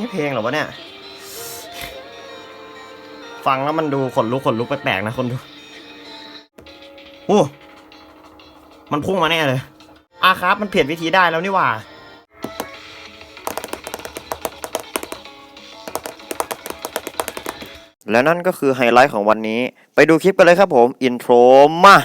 นี่เพลงเหรอวะเนี่ย ฟังแล้วมันดูขนลุกขนลุกแปลกๆนะคนดูโอ้มันพุ่งมาแน่เลยอาครับ มันเปลี่ยนวิธีได้แล้วนี่หว่า และนั่นก็คือไฮไลท์ของวันนี้ ไปดูคลิปกันเลยครับผม อินโทรมา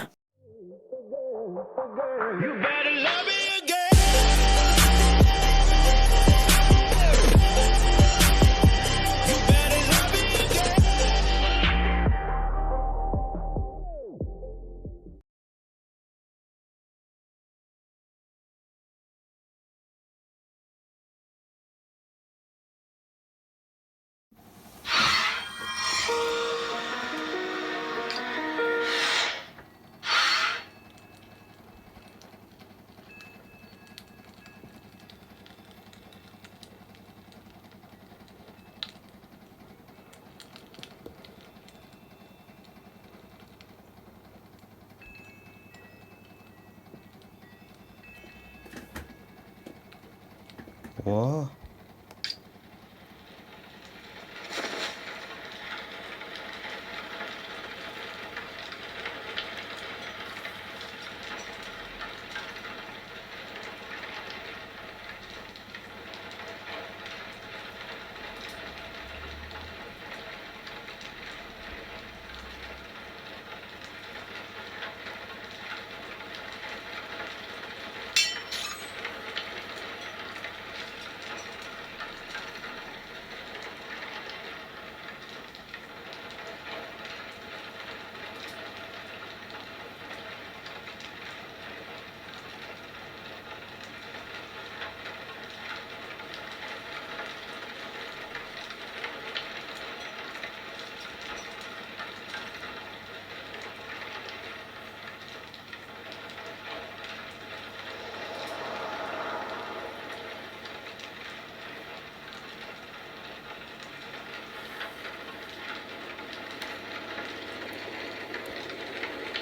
โ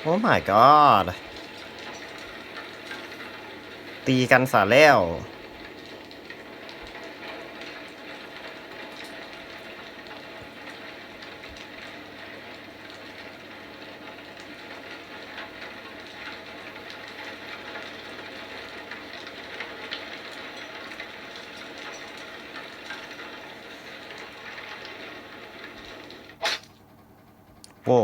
โอ้ my god ตีกันสาแล้ว โว้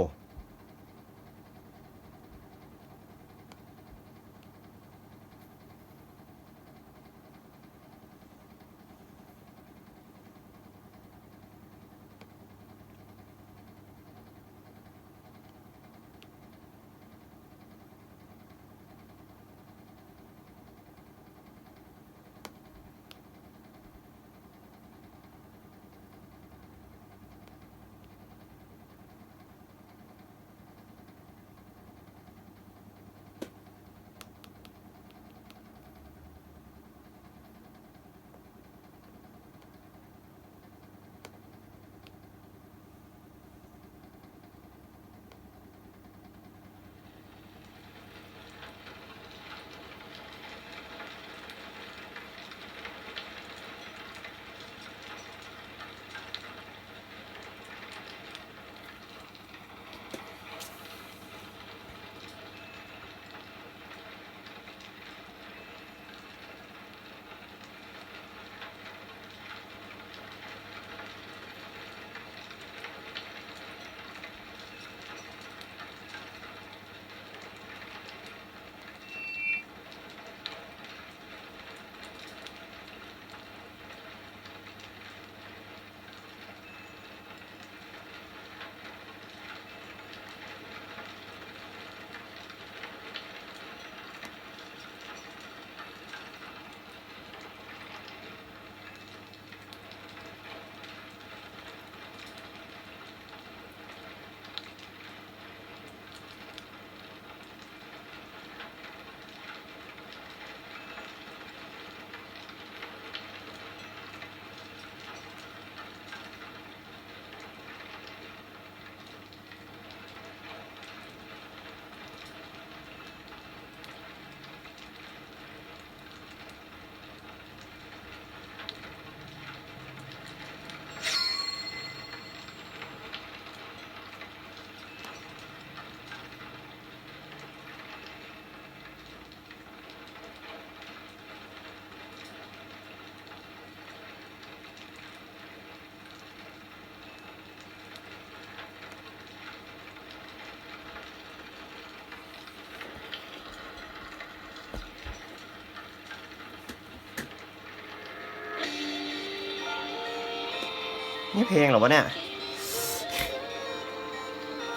นี่เพลงเหรอวะเนี่ย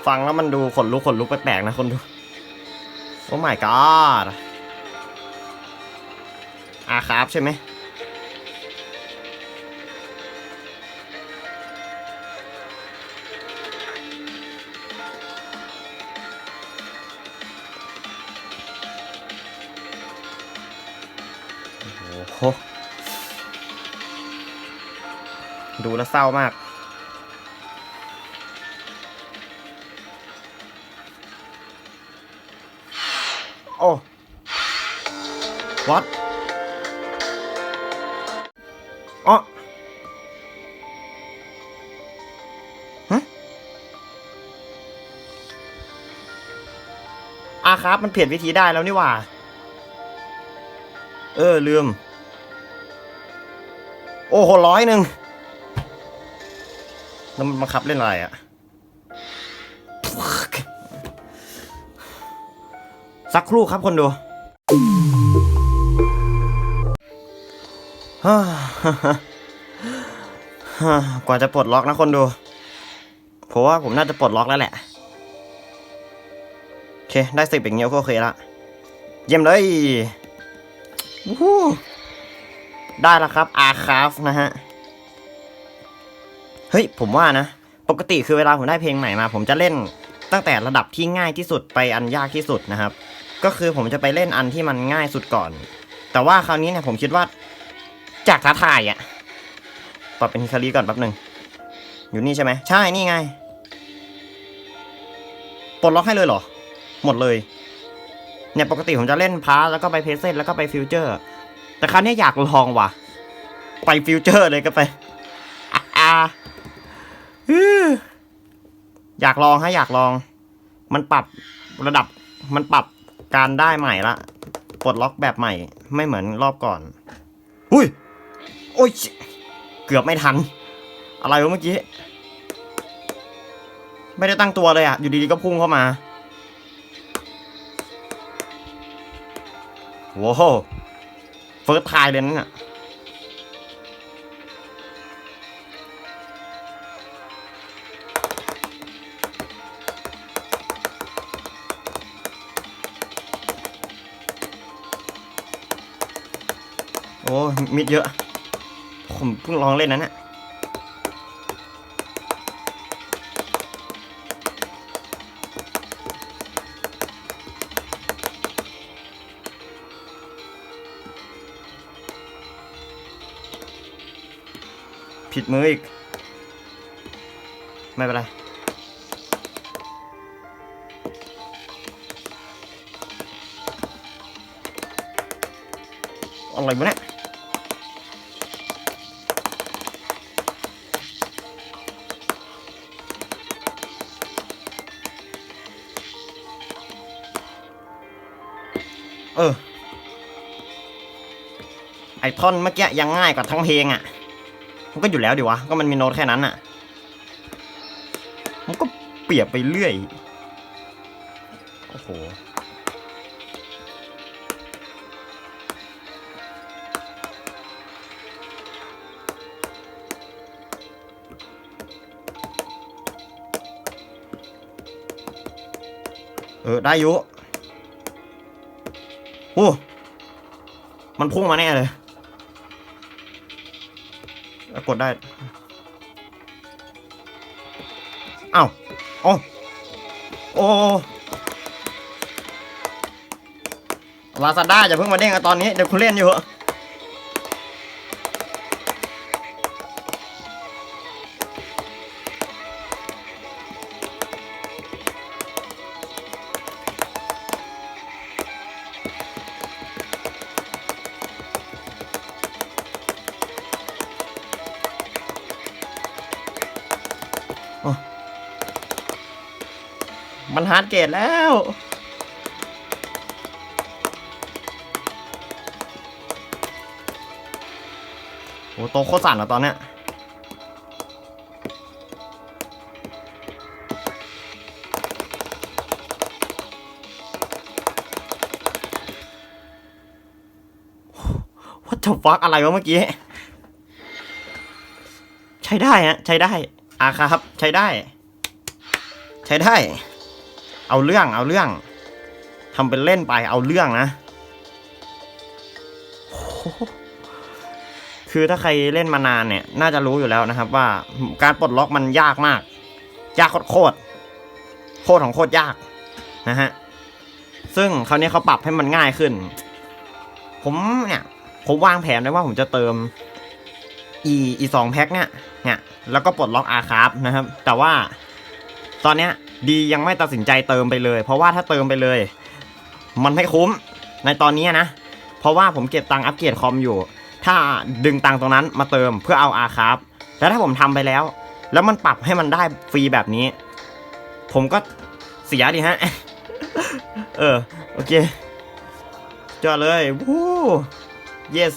ฟังแล้วมันดูขนลุกขนลุกแปลกๆนะคนดู โอ้ my god อาครับใช่ไหมโอ้โห ดูแล้วเศร้ามาก โอ้ what อ๋อฮะอาครับ มันเปลี่ยนวิธีได้แล้วนี่หว่า เออ ลืม โอ้โหร้อยหนึ่ง แล้วมันบังคับเล่นอะไรอะสักครู่ครับคนดูฮ่ากว่าจะปลดล็อกนะคนดู ผมว่าผมน่าจะปลดล็อกแล้วแหละ โอเค ได้สิบอย่างเงี้ยก็โอเคละ เยี่ยมเลยวู้ฮู้ได้แล้วครับ อาคาฟนะฮะ เฮ้ยผมว่านะปกติคือเวลาผมได้เพลงใหม่มา ผมจะเล่นตั้งแต่ระดับที่ง่ายที่สุดไปอันยากที่สุดนะครับ ก็คือผมจะไปเล่นอันที่มันง่ายสุดก่อน แต่ว่าคราวนี้เนี่ยผมคิดว่าจากท้าทายอะปรับเป็นฮิคาริก่อนแป๊บหนึ่งอยู่นี่ใช่ไหมใช่นี่ไงปลดล็อกให้เลยเหรอ หมดเลยเนี่ยปกติผมจะเล่นพาร์แล้วก็ไปเพเซนแล้วก็ไปฟิวเจอร์ แต่คราวนี้อยากลองว่ะ ไปฟิวเจอร์เลยก็ไปอะ อยากลองฮะอยากลอง มันปรับระดับมันปรับการได้ใหม่ละปลดล็อกแบบใหม่ ไม่เหมือนรอบก่อน อุ้ยโอ้ยเกือบไม่ทัน อะไรวะเมื่อกี้ ไม่ได้ตั้งตัวเลยอะอยู่ดีๆก็พุ่งเข้ามาโว้โหเฟิร์สทายเลยนั่นน่ะ อ้มิดเยอะ ผมเพิ่งลองเล่นนั้นน่ะผิดมืออีก ไม่เป็นไรอะไรวะเนี่ย เออ ไอท่อนเมื่อกี้ยังง่ายกว่าทั้งเพลงอะ่ะ มันก็อยู่แล้วดิวะ ก็มันมีโน้ตแค่นั้นอะ่ะ มันก็เปรียบไปเรื่อย โอ้โหเออ ได้อยู่ มันพุ่งมาแน่เลยลกดได้เอ้าโอ้โอ้ลาซาด้าอย่าเพิ่งมาเด้งกันตอนนี้ เดี๋ยวคุณเล่นอยู่เหอะ มันฮาร์ดเกตแล้ว โอ้โตโคตรสั่นอะตอนเนี้ย What the fuck อะไรวะเมื่อกี้ ใช้ช้ได้ฮะ ใช้ได้อาครับ ใช้ได้ ใช้ได้ เอาเรื่องเอาเรื่องทำเป็นเล่นไปเอาเรื่องนะคือถ้าใครเล่นมานานเนี่ย น่าจะรู้อยู่แล้วนะครับ ว่าการปลดล็อกมันยากมาก ยากโคตรๆโคตรของโคตรยากนะฮะซึ่งคราวนี้เขาปรับให้มันง่ายขึ้น ผมเนี่ย ผมวางแผนไว้ว่าผมจะเติมอีอีสองแพ็คเนี่ยเนี่ยแล้วก็ปลดล็อกอาคาฟนะครับ แต่ว่าตอนเนี้ย ดียังไม่ตัดสินใจเติมไปเลย เพราะว่าถ้าเติมไปเลย มันไม่คุ้มในตอนนี้นะ เพราะว่าผมเก็บตังค์อัปเกรดคอมอยู่ ถ้าดึงตังค์ตรงนั้นมาเติมเพื่อเอาอาคาฟแล้วถ้าผมทำไปแล้ว แล้วมันปรับให้มันได้ฟรีแบบนี้ ผมก็เสียดิฮะ เออ โอเคจอดเลยวู้ yes